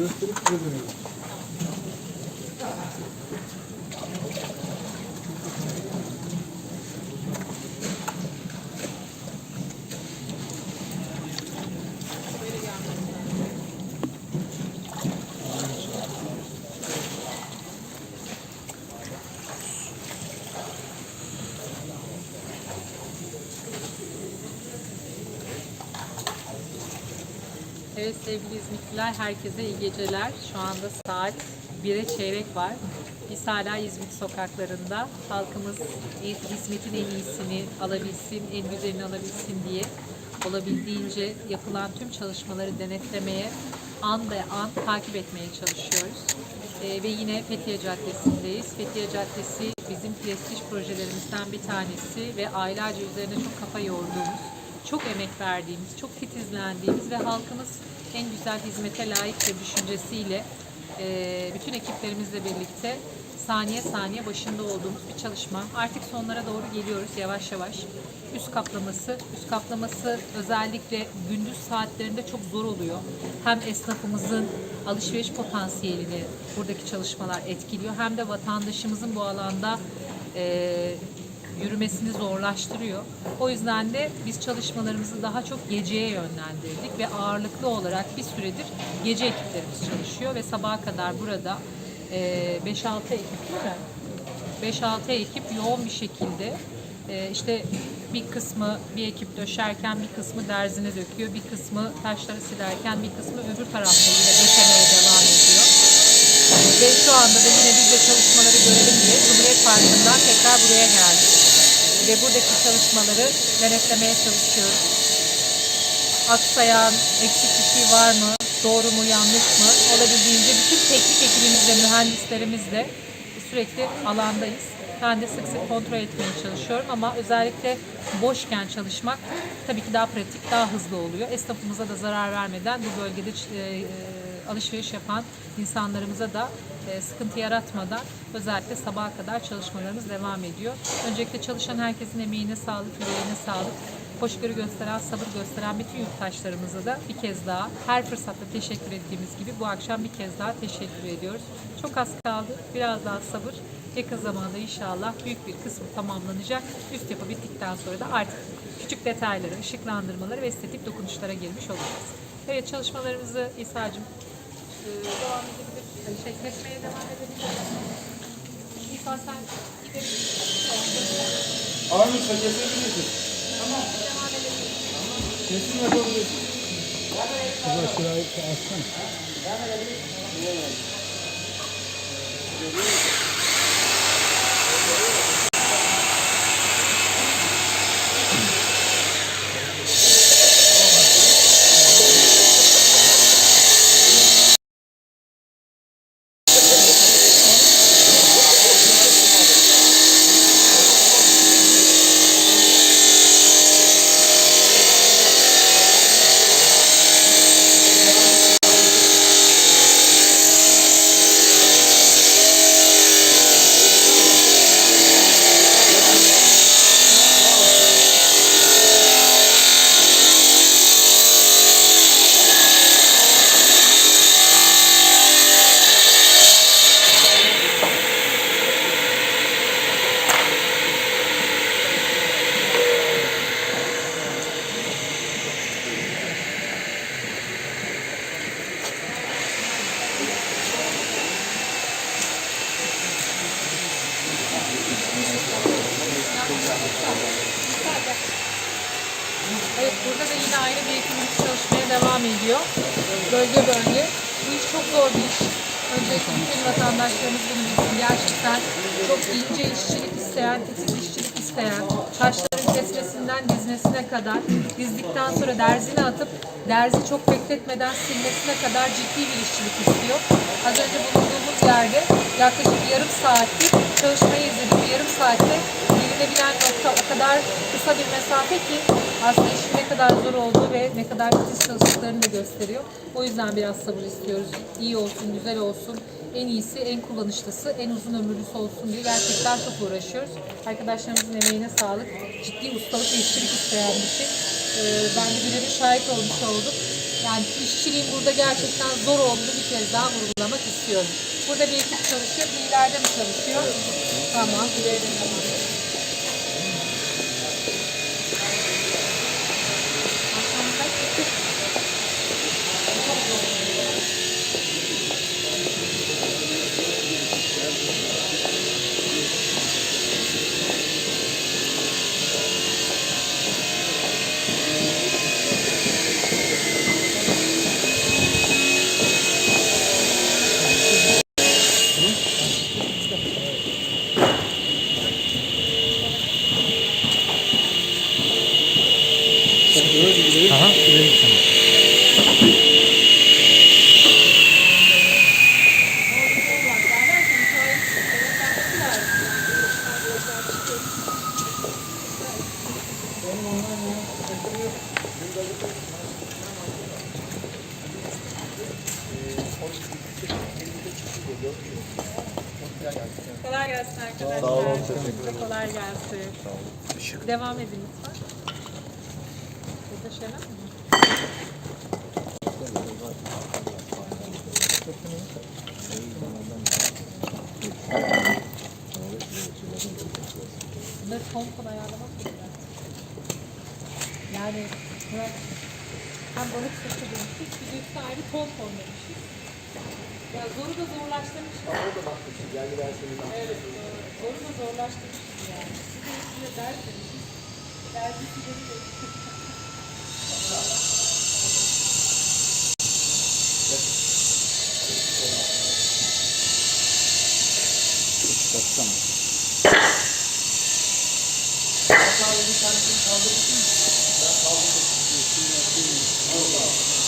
5 saniye gösterip size Evet sevgili İzmitliler, herkese iyi geceler. Şu anda saat 1'e çeyrek var. Biz hala İzmit sokaklarında. Halkımız hizmetin en iyisini alabilsin, en güzelini alabilsin diye olabildiğince yapılan tüm çalışmaları denetlemeye, an be an takip etmeye çalışıyoruz. Ee, ve yine Fethiye Caddesi'ndeyiz. Fethiye Caddesi bizim prestij projelerimizden bir tanesi ve aylarca üzerine çok kafa yorduğumuz, çok emek verdiğimiz, çok titizlendiğimiz ve halkımız en güzel hizmete layık bir düşüncesiyle e, bütün ekiplerimizle birlikte saniye saniye başında olduğumuz bir çalışma. Artık sonlara doğru geliyoruz yavaş yavaş. Üst kaplaması, üst kaplaması özellikle gündüz saatlerinde çok zor oluyor. Hem esnafımızın alışveriş potansiyelini buradaki çalışmalar etkiliyor hem de vatandaşımızın bu alanda e, yürümesini zorlaştırıyor. O yüzden de biz çalışmalarımızı daha çok geceye yönlendirdik ve ağırlıklı olarak bir süredir gece ekiplerimiz çalışıyor ve sabaha kadar burada e, 5-6 ekip değil mi? 5-6 ekip yoğun bir şekilde e, işte bir kısmı bir ekip döşerken bir kısmı derzine döküyor, bir kısmı taşları silerken bir kısmı öbür tarafta yine döşemeye devam ediyor. Ve şu anda da yine biz de çalışmaları görelim diye Cumhuriyet Parkı'ndan tekrar buraya geldik. Ve buradaki çalışmaları denetlemeye çalışıyoruz. Aksayan, eksik bir şey var mı, doğru mu, yanlış mı olabildiğince bütün teknik ekibimizle, mühendislerimizle sürekli alandayız. Ben de sık sık kontrol etmeye çalışıyorum ama özellikle boşken çalışmak tabii ki daha pratik, daha hızlı oluyor. Esnafımıza da zarar vermeden bu bölgede e, alışveriş yapan insanlarımıza da e, sıkıntı yaratmadan özellikle sabaha kadar çalışmalarımız devam ediyor. Öncelikle çalışan herkesin emeğine sağlık, yüreğine sağlık. Hoşgörü gösteren, sabır gösteren bütün yurttaşlarımıza da bir kez daha her fırsatta teşekkür ettiğimiz gibi bu akşam bir kez daha teşekkür ediyoruz. Çok az kaldı. Biraz daha sabır. Yakın zamanda inşallah büyük bir kısmı tamamlanacak. Üst yapı bittikten sonra da artık küçük detayları, ışıklandırmaları ve estetik dokunuşlara girmiş olacağız. Evet çalışmalarımızı İsa'cığım devam edebilir. Yani şey, kesmeye devam edebilir. İsa sen gidebilirsin. Armutsa kesebilirsin. Tamam. Devam edebilirsin. Kesim yapabilirsin. Şurayı şurayı açsana. Evet burada da yine ayrı bir ekibimiz çalışmaya devam ediyor. Bölge bölge. Bu iş çok zor bir iş. Öncelikle bütün vatandaşlarımız bunu bilsin. Gerçekten çok ince işçilik isteyen, titiz işçilik isteyen, Taşların kesmesinden dizmesine kadar, dizdikten sonra derzine atıp derzi çok bekletmeden silmesine kadar ciddi bir işçilik istiyor. Az önce bulunduğumuz yerde yaklaşık yarım saattir çalışmayı izledik. Yarım saatte gelinebilen nokta o kadar kısa bir mesafe ki aslında işin ne kadar zor olduğu ve ne kadar titiz çalıştıklarını da gösteriyor. O yüzden biraz sabır istiyoruz. İyi olsun, güzel olsun. En iyisi, en kullanışlısı, en uzun ömürlüsü olsun diye gerçekten çok uğraşıyoruz. Arkadaşlarımızın emeğine sağlık. Ciddi ustalık ve işçilik isteyen bir şey. Ee, ben de birebir şahit olmuş oldum. Yani işçiliğin burada gerçekten zor olduğunu bir kez daha vurgulamak istiyorum. Burada bir ekip çalışıyor, bir ileride mi çalışıyor? Tamam, gelsin. Devam edin lütfen. Burada şeyler mi? Bunları ton ton ayarlamak mı? Yani Murat, hem balık sesi demiştik, bir de üstüne ayrı ton ton demiştik. Ya zoru da zorlaştırmışız. Evet, doğru. Zoru da zorlaştırmışız yani. Siz de üstüne ders demişiz. Dersi sizleri de. Ama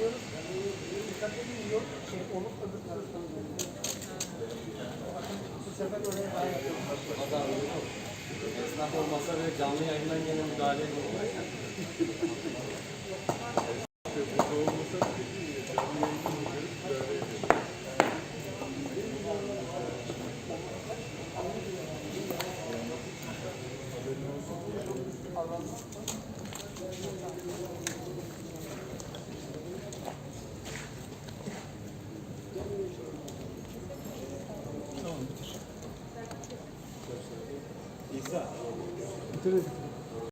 diyoruz. Ee, Dikkatli bir yol şey olup öbür taraftan Bu sefer öyle bayağı yapıyorum. Hatta Esnaf olmasa bile canlı yayından gene müdahale ediyorlar. Allah'ım.